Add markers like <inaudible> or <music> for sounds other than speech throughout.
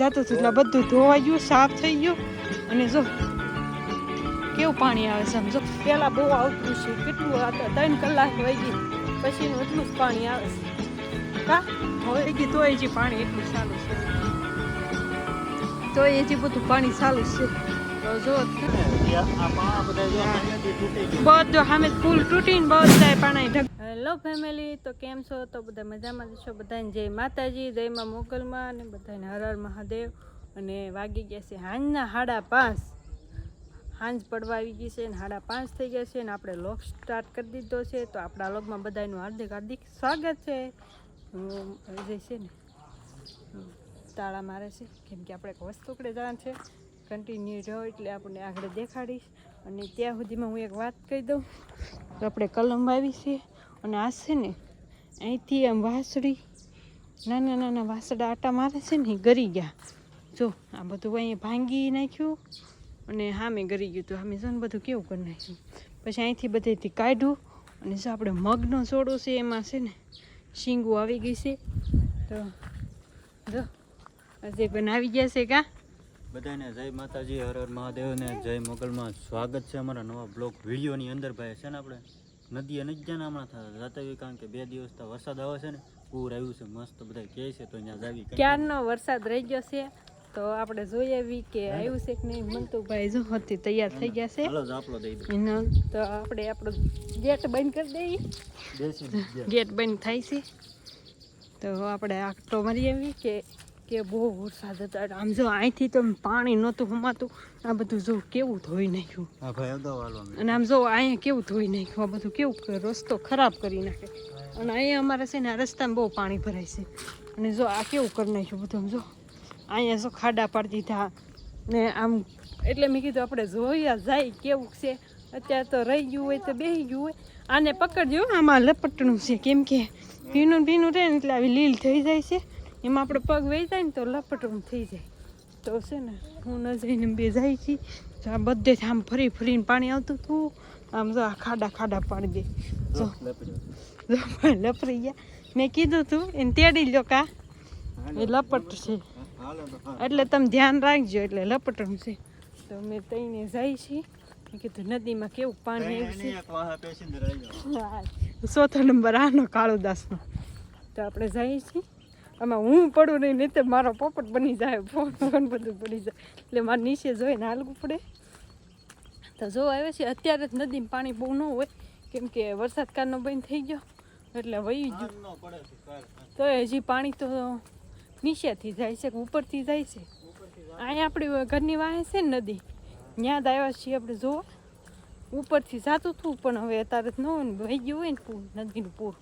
જાતું હતું એટલે બધું ધોવાઈ ગયું સાફ થઈ ગયું. અને જો કેવું પાણી આવે છે સમજો પેલા બહુ આવતું છે કેટલું ત્રણ કલાક વહી ગઈ પછીનું એટલું જ પાણી આવે છે. કા? હવે ગઈ તોય હજી પાણી એટલું સારું છે. તોય હજી બધું પાણી સારું છે. તો જો બધું સામે ફૂલ તૂટીને બધા પાણી હેલો ફેમિલી તો કેમ છો? તો બધા મજામાં છો? બધાને જય માતાજી જયમાં મોગલમાં અને બધાને હર હર મહાદેવ. અને વાગી ગયા છે હાંજના હાડા પાંચ. સાંજ પડવા આવી ગઈ છે અને હાડા પાંચ થઈ ગયા છે અને આપણે લોક સ્ટાર્ટ કરી દીધો છે. તો આપણા લોગમાં બધાનું હાર્દિક હાર્દિક સ્વાગત છે. હું જે છે ને. તાળા મારે છે, કેમ કે આપણે એક વસ્તુકડે જવાનું છે. કન્ટિન્યુ રહ્યો એટલે આપણને આગળ દેખાડીશ. અને ત્યાં સુધીમાં હું એક વાત કહી દઉં. આપણે કલમ આવી છે. અને આ છે ને, અહીંથી આમ વાસળી, નાના નાના વાસડા આટા મારે છે ને ગરી ગયા. જો, આ બધું અહીંયા ભાંગી નાખ્યું અને સામે ગરી ગયું. તો સામે જો ને બધું કેવું કરી નાખ્યું. પછી અહીંથી બધેથી કાઢ્યું અને જો આપણે મગનો છોડો છે એમાં છે ને, શીંગું આવી ગઈ છે. તો જો અજયભાઈ આવી ગયા છે કા? બધાને જય માતાજી, હર હર મહાદેવ ને જય મોગલમાં સ્વાગત છે અમારા નવા બ્લોગ વિડીયોની અંદર ભાઈ, છે ને આપણે? નદીએ નથી ગયા હમણાં થતા. જતા હોય કારણ કે બે દિવસ તો વરસાદ આવે છે ને પૂર આવ્યું છે મસ્ત બધા કહે છે તો અહીંયા જાવી ક્યારનો વરસાદ રહી ગયો છે તો આપણે જોઈ આવી કે આવ્યું છે કે નહીં? મંતુભાઈ જો હતી તૈયાર થઈ ગયા છે. હાલો જ દઈ દો તો આપણે આપણો ગેટ બંધ કરી દઈએ. ગેટ બંધ થાય છે. તો આપણે આટો મારી આવી કે કે બહુ વરસાદ હતો. આમ જો અહીંથી તો પાણી નહોતું હમાતું. આ બધું જો કેવું ધોઈ નાખ્યું. અને આમ જો અહીંયા કેવું ધોઈ નાખ્યું. આ બધું કેવું રસ્તો ખરાબ કરી નાખે. અને અહીંયા અમારે છે ને આ રસ્તામાં બહુ પાણી ભરાય છે. અને જો આ કેવું કરી નાખ્યું બધું આમ જો. અહીંયા જો ખાડા પાડી દીધા. ને આમ એટલે મેં કીધું આપણે જોયા જાય કેવું છે. અત્યારે તો રહી ગયું હોય તો બેસી ગયું હોય. આને પકડજો આમાં લપટણું છે. કેમ કે ભીનું ભીનું રહે ને એટલે આવી લીલ થઈ જાય છે. એમાં આપણે પગ વહી જાય ને તો લપટરૂમ થઈ જાય. તો છે ને હું ન જઈને બે જાય છીએ તો આ બધેથી આમ ફરી ફરીને પાણી આવતું હતું આમ જો આ ખાડા ખાડા પાડી દે. જો. લપરી ગયા. મેં કીધું તું એને તેડી લો કા. એ લપટ છે. એટલે તમે ધ્યાન રાખજો એટલે લપટરૂમ છે. તો મેં તઈને જાય છીએ કીધું નદીમાં કેવું પાણી આવ્યું. છે? ચોથો નંબર આનો કાળુદાસનો. તો આપણે જઈએ છીએ આમાં હું પડું નહીં નહીં તો મારો પોપટ બની જાય ફોન ફોન બધું પડી જાય. એટલે મારે નીચે જોઈને હાલવું પડે. તો જો આવે છે અત્યારે જ નદીમાં પાણી બહુ ન હોય કેમ કે વરસાદ કાળનો બંધ થઈ ગયો એટલે વહી ગયું. તો હજી પાણી તો નીચેથી જાય છે કે ઉપરથી જાય છે. અહીંયા આપણી ઘરની વાહે છે ને નદી. ત્યાં જ આવ્યા છીએ આપણે જોવા ઉપરથી જાતું હતું પણ હવે અત્યારે જ ન હોય ને વહી ગયું હોય ને પૂર નદીનું પૂર.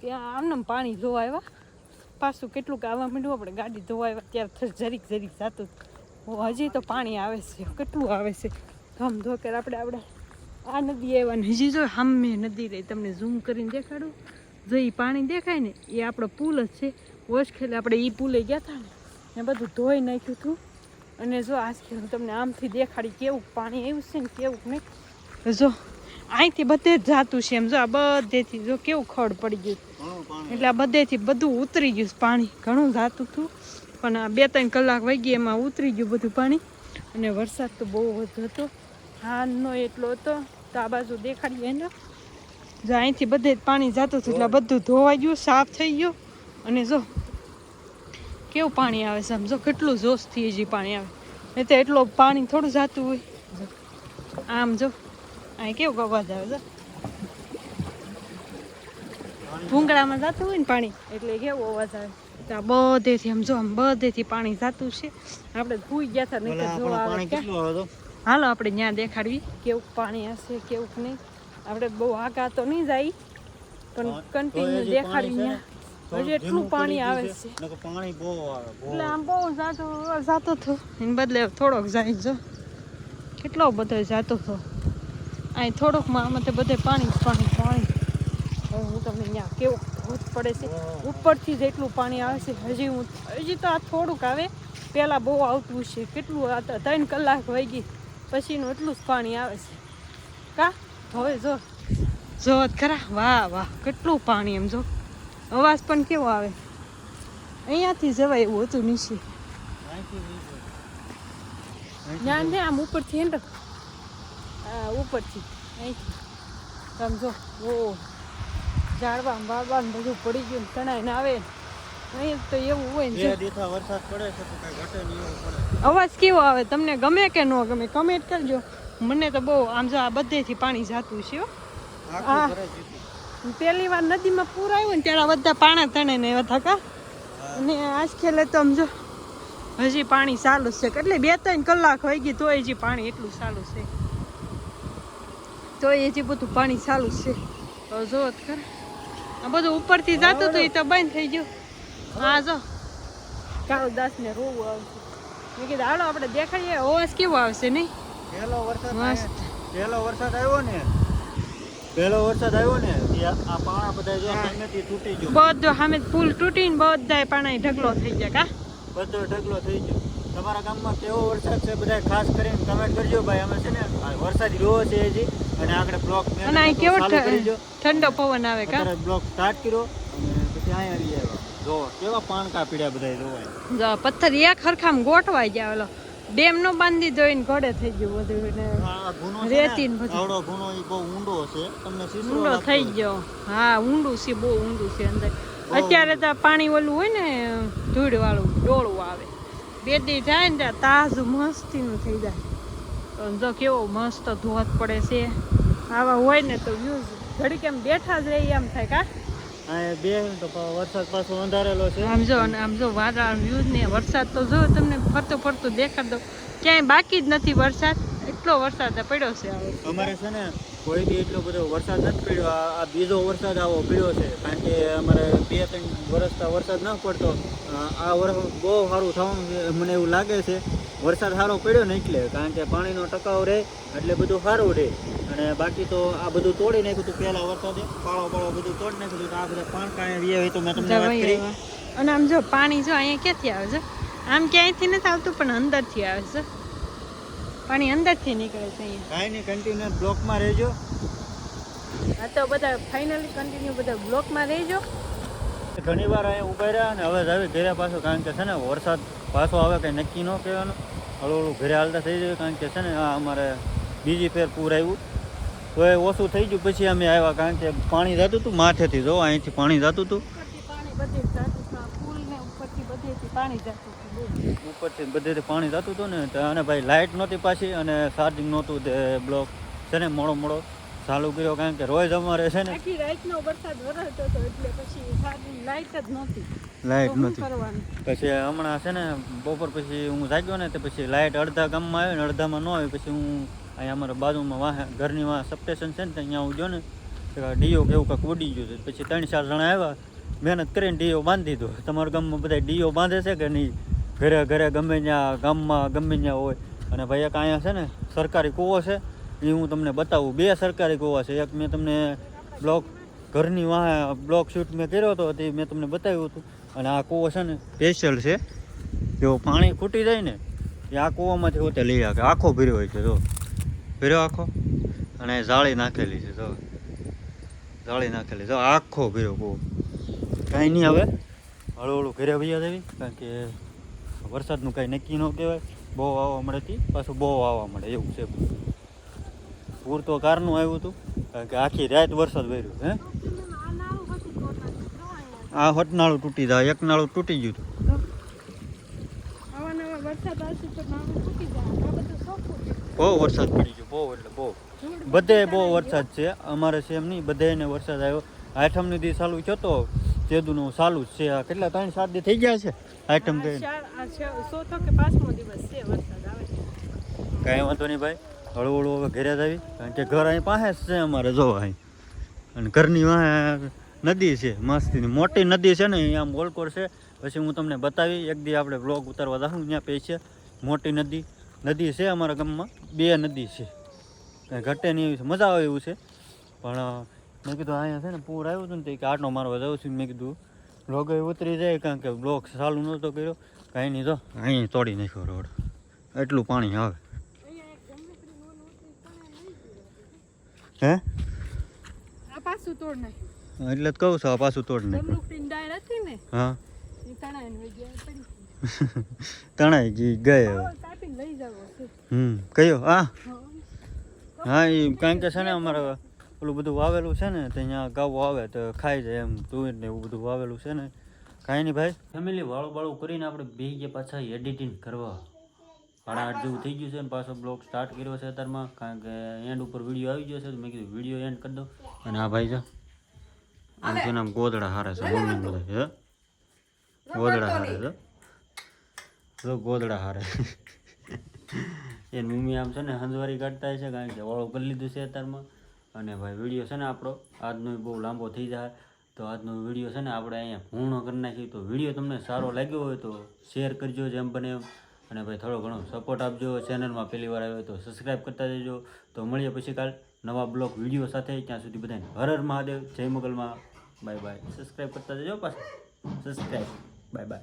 કે આમને પાણી જોવા આવ્યા. પાછું કેટલુંક આવવા માંડ્યું, આપણે ગાડી ધોવા આવ્યા ત્યારે જરીક જરીક જાતું. હજી તો પાણી આવે છે, કેટલું આવે છે. ધમ ધોકર આપણે આપણે આ નદી આવ્યા ને હજી જો હામે નદી રહી, તમને ઝૂમ કરીને દેખાડું. જો એ પાણી દેખાય ને એ આપણો પુલ જ છે. ઓછખેલે આપણે એ પુલે ગયા હતા ને એ બધું ધોઈ નાખ્યું હતું અને જો આજથી હું તમને આમથી દેખાડી કેવું પાણી આવ્યું છે ને, કેવું નહીં. જો અહીંથી બધે જ જાતું છે એમ. જો આ બધેથી, જો કેવું ખડ પડી ગયું. એટલે આ બધેથી બધું ઉતરી ગયું પાણી. ઘણું જાતું હતું, પણ આ બે ત્રણ કલાક વહી એમાં ઉતરી ગયું બધું પાણી. અને વરસાદ તો બહુ વધુ હતો. હાલનો એટલો હતો, તો આ બાજુ દેખાડીએ એને. જો અહીંથી બધે જ પાણી જાતું હતું, એટલે બધું ધોવાઈ ગયું, સાફ થઈ ગયું. અને જો, કેવું પાણી આવે આમ. કેટલું જોશથી હજી પાણી આવે. નહીં તો એટલો પાણી થોડું જાતું હોય. આમ જો. અહીં કેવું અવાજ આવે છે? ભૂંગળામાં જતું હોય ને પાણી એટલે કેવો અવાજ આવે? તો આ બધેથી આમ જો આમ બધેથી પાણી જતું છે. આપણે ભૂઈ ગયા હતા નહીં જોવા આવે હાલો આપણે ત્યાં દેખાડવી કેવું પાણી હશે કેવું નહીં. આપણે બહુ આગા તો નહીં જાય પણ કન્ટિન્યુ દેખાડવી ત્યાં હજી એટલું પાણી આવે છે. પાણી બહુ આવે એટલે આમ બહુ જાતો જાતો થયો એને બદલે થોડોક જાય જો. કેટલો બધો જાતો હતો અહીં થોડોકમાં આમાં તો બધે પાણી જ પાણી પાણી. હવે હું તમને ત્યાં કેવું ભૂત પડે છે. ઉપરથી જ એટલું પાણી આવે છે હજી હું હજી તો આ થોડુંક આવે. પહેલાં બહુ આવતું છે. કેટલું આ ત્રણ કલાક વાગી. ગઈ પછીનું એટલું જ પાણી આવે છે. કા? હવે જો. જો ખરા? વાહ વાહ. કેટલું પાણી એમ જો. અવાજ પણ કેવો આવે? અહીંયાથી જવાય એવું હતું નીચે. જ્ઞાન છે આમ ઉપરથી હા ઉપરથી. અહીંથી. સમજો ઓ ઝાડવા બાબા ને બધું પડી ગયું ને તણાઈને આવે અહીં તો એવું હોય ને વરસાદ પડે છે તો કઈ ઘટે નહીં અવાજ કેવો આવે? તમને ગમે કે ન ગમે કમેન્ટ કરજો. મને તો બહુ આમ જો આ બધેથી પાણી જાતું છે હો. પહેલી વાર નદીમાં પૂર આવ્યું ને ત્યારે બધા પાણા તણે ને એવા થકા અને આજ ખેલે તો આમ જો હજી પાણી ચાલુ છે. એટલે બે ત્રણ કલાક હોય ગઈ તોય હજી પાણી એટલું ચાલુ છે. તોય જે બધું પાણી ચાલુ છે. તો જો ખરા. આ બધું ઉપરથી જતું હતું એ તો બંધ થઈ ગયું. હા જો. કાળુદાસ ને રોવું આવશે. મેં કીધું હાલો આપણે દેખાડીએ. અવાજ કેવો આવશે નહીં પહેલો વરસાદ મસ્ત. પહેલો વરસાદ આવ્યો ને પહેલો વરસાદ આવ્યો ને આ આ પાણા બધા જો. સામેથી તૂટી ગયો. બધો સામે પુલ તૂટીને બધા પાણી ઢગલો થઈ ગયા કા? બધો ઢગલો થઈ ગયો. તમારા ગામમાં કેવો વરસાદ છે બધા ખાસ કરીને કમેન્ટ કરજો ભાઈ. અમે છે ને વરસાદ રહ્યો છે હજી. અને આગળ બ્લોક અને અહીં કેવો ઠંડો પવન આવે કા? બ્લોક સ્ટાર્ટ કર્યો અને પછી અહીંયા આવી આવ્યા જો કેવા પાણકા કાપીડ્યા બધા જોવાય. જો પથ્થર એક હરખામ ગોઠવાઈ ગયા ઓલો ડેમ નો બાંધી દોઈને ઘોડે થઈ ગયું બધું ને રેતી ને ને, બધું. આવડો ભૂનો ઈ બહુ ઊંડો છે. તમને ઊંડો થઈ ગયો. હા ઊંડું છે બહુ ઊંડું છે અંદર. અત્યારે તો પાણી ઓલું હોય ને ધૂળ વાળું ડોળું આવે. બે જાય ને તાજ તાજું મસ્તીનું થઈ જાય. જો કેવો મસ્ત ધોધ પડે છે. આવા હોય ને તો વ્યૂઝ ઘડીક એમ બેઠા જ રહી એમ થાય કા? બે તો વરસાદ પાછો અંધારેલો છે. આમ જો અને આમ જો વાદળ વ્યૂઝ ને વરસાદ તો જો તમને ફરતો ફરતો દેખાડ દો ક્યાંય બાકી જ નથી વરસાદ. એટલો વરસાદ પડ્યો છે અમારે છે ને કોઈ બી એટલો બધો વરસાદ નથી પડ્યો. આ બીજો વરસાદ આવો પડ્યો છે કારણ કે અમારે બે ત્રણ વરસતા વરસાદ ન પડતો. આ- વરસ બહુ સારું થવાનું છે મને એવું લાગે છે. વરસાદ સારો પડ્યો ને એટલે કારણ કે પાણીનો ટકાવ રહે એટલે બધું સારું રહે. અને બાકી તો આ બધું તોડી નાખ્યું હતું પહેલા વરસાદે પાળો પાળો બધું તોડી નાખ્યું હતું આ બધા પાણી કાંઈ રહ્યા હોય તો મેં તમને વાત કરી. અને આમ જો પાણી જો અહીંયા ક્યાંથી આવે છે? આમ ક્યાંયથી નથી આવતું પણ અંદરથી આવે છે. પાણી અંદરથી નીકળે છે અહીંયા. કાંઈ નહીં કન્ટિન્યુ બ્લોકમાં રહેજો. આ તો બધા ફાઇનલી કન્ટિન્યુ બધા બ્લોકમાં રહેજો. ઘણી વાર અહીંયા ઊભા રહ્યા અને હવે આવી ઘરે પાછો કારણ કે છે ને વરસાદ પાછો આવે કંઈ નક્કી ન કહેવાનું. હળવું હળવું ઘરે હાલતા થઈ જાય કારણ કે છે ને આ અમારે બીજી ફેર પૂર આવ્યું. તો એ ઓછું થઈ ગયું પછી અમે આવ્યા કારણ કે પાણી જતું હતું માથેથી જો અહીંથી પાણી જતું હતું. પાણી બધે પાણી જાતું. ઉપરથી બધેથી પાણી જતું હતું ને તો અને ભાઈ લાઇટ નહોતી પાછી અને ચાર્જિંગ નહોતું તે બ્લોક છે ને મોડો મોડો ચાલુ કર્યો કારણ કે રોજ અમારે છે ને આખી રાતનો વરસાદ વરસતો હતો એટલે પછી ચાર્જિંગ લાઇટ જ નહોતી. લાઇટ નહોતી. પછી હમણાં છે ને બપોર પછી હું જાગ્યો ને તો પછી લાઇટ અડધા ગામમાં આવે ને અડધામાં ન આવે પછી હું અહીંયા અમારા બાજુમાં વાહ ઘરની વાહ સબસ્ટેશન છે ને અહીંયા હું ગયો ને ડીઓ કે એવું કાંક ઉડી ગયું છે પછી ત્રણ ચાર જણા આવ્યા મહેનત કરીને ડીઓ બાંધી દીધો. તમારા ગામમાં બધા ડીઓ બાંધે છે કે નહીં? ઘરે ઘરે ગમે ત્યાં, ગામમાં ગમે ત્યાં હોય. અને ભાઈ એક અહીંયા છે ને, સરકારી કૂવો છે. એ હું તમને બતાવું. બે સરકારી કૂવા છે. એક મેં તમને બ્લોક, ઘરની વાહ, બ્લોક શૂટ મેં કર્યો હતો, તે મેં તમને બતાવ્યું હતું. અને આ કૂવો છે ને સ્પેશિયલ છે. જો પાણી ખૂટી જાય ને, એ આ કૂવામાંથી હોતે લઈ આવે. આખો ભીરો હોય છે, જો. ભીરો આખો? અને જાળી નાખેલી છે, જો. જાળી નાખેલી જો, આખો ભીરો કૂવો. કાંઈ નહીં હવે હળવું હળવું ઘરે ભૈયા દેવી કારણ કે વરસાદનું કાંઈ નક્કી ન કહેવાય. બહુ આવવા મળેથી પાછું બહુ આવવા મળે, એવું છે. પૂર તો કારનું આવ્યું હતું, કારણ કે આખી રાત વરસાદ વર્યો હે? આ હટનાળું તૂટી જાય એક નાળું તૂટી ગયું હતું. બહુ વરસાદ પડી ગયો, બહુ એટલે બહુ. બધે બહુ વરસાદ છે, અમારે એમ નહીં બધે વરસાદ આવ્યો. આઠમની દી ચાલુ થયો તેદુનું ચાલુ જ છે. આ કેટલા ત્રણ સાત દી થઈ ગયા છે આઈટમ છ- ચોથો કે પાંચમો દિવસ છે વરસાદ આવે કાંઈ વાંધો નહીં ભાઈ. હળવું હળવું હવે ઘરે જ આવી. કારણ કે ઘર અહીં પાસે જ છે અમારે જો અહીં. અને ઘરની વાંહે નદી છે મસ્તીની. મોટી નદી છે ને અહીંયા આમ ગોલકોર છે. પછી હું તમને બતાવી એક દી આપણે બ્લોગ ઉતારવા જાઉં ત્યાં પે છે મોટી નદી. નદી છે અમારા ગામમાં બે નદી છે. કાંઈ ઘટે નહીં એવી મજા આવે એવું છે. પણ મેં કીધું અહીંયા છે ને પૂર આવ્યું હતું ને તે આટો મારવા જાઉં છું. મેં કીધું બ્લોગ ઉતરી જાય કારણ કે બ્લોક ચાલુ નહોતો કર્યો. કાંઈ નહીં તો અહીં તોડી નાખ્યો રોડ. એટલું પાણી આવે. હે? એટલે જ કહું છું આ પાછું તોડ નાખ્યું. હા. તણાઈ ગઈ. ગઈ હમ કયો? હા. હા એ કારણ કે છે ને અમારે ઓલું બધું વાવેલું છે ને તો અહીંયા ગાવો આવે તો ખાઈ જાય એમ તુવેર ને એવું બધું વાવેલું છે ને. કાંઈ નહીં ભાઈ? ફેમિલી વાળું બાળું કરીને આપણે બે ગયા પાછા એડિટિંગ કરવા. સાડા આઠ જેવું થઈ ગયું છે ને પાછો બ્લોગ સ્ટાર્ટ કર્યો છે અત્યારમાં. કારણ કે એન્ડ ઉપર વીડિયો આવી ગયો છે તો મેં કીધું વીડિયો એન્ડ કરી દો અને આ ભાઈ જો આમ છે નામ ગોદડા હારે છે મમ્મી બધા છે ગોદડા હારે છે. જો ગોદડા હારે. <laughs> એ મમ્મી આમ છે ને હંજવારી કાઢતા છે કારણ કે વાળું કરી લીધું છે અત્યારમાં. અને ભાઈ, વીડિયો છે ને આપણો, આજનો બહુ લાંબો થઈ જાય. તો આજનો વીડિયો છે ને આપણે અહીંયા પૂર્ણ કરી નાખીએ. તો વીડિયો તમને સારો લાગ્યો હોય તો શેર કરજો જેમ બને એમ. અને ભાઈ, થોડો ઘણો સપોર્ટ આપજો. ચેનલમાં પહેલી વાર આવ્યો તો સબસ્ક્રાઈબ કરતા જજો. તો મળીએ પછી કાલ નવા બ્લોગ, વીડિયો સાથે. ત્યાં સુધી બધાને હર હર મહાદેવ. જય મોગલમાં. Bye bye. સબસ્ક્રાઈબ કરતા જજો પાછા. Subscribe bye bye.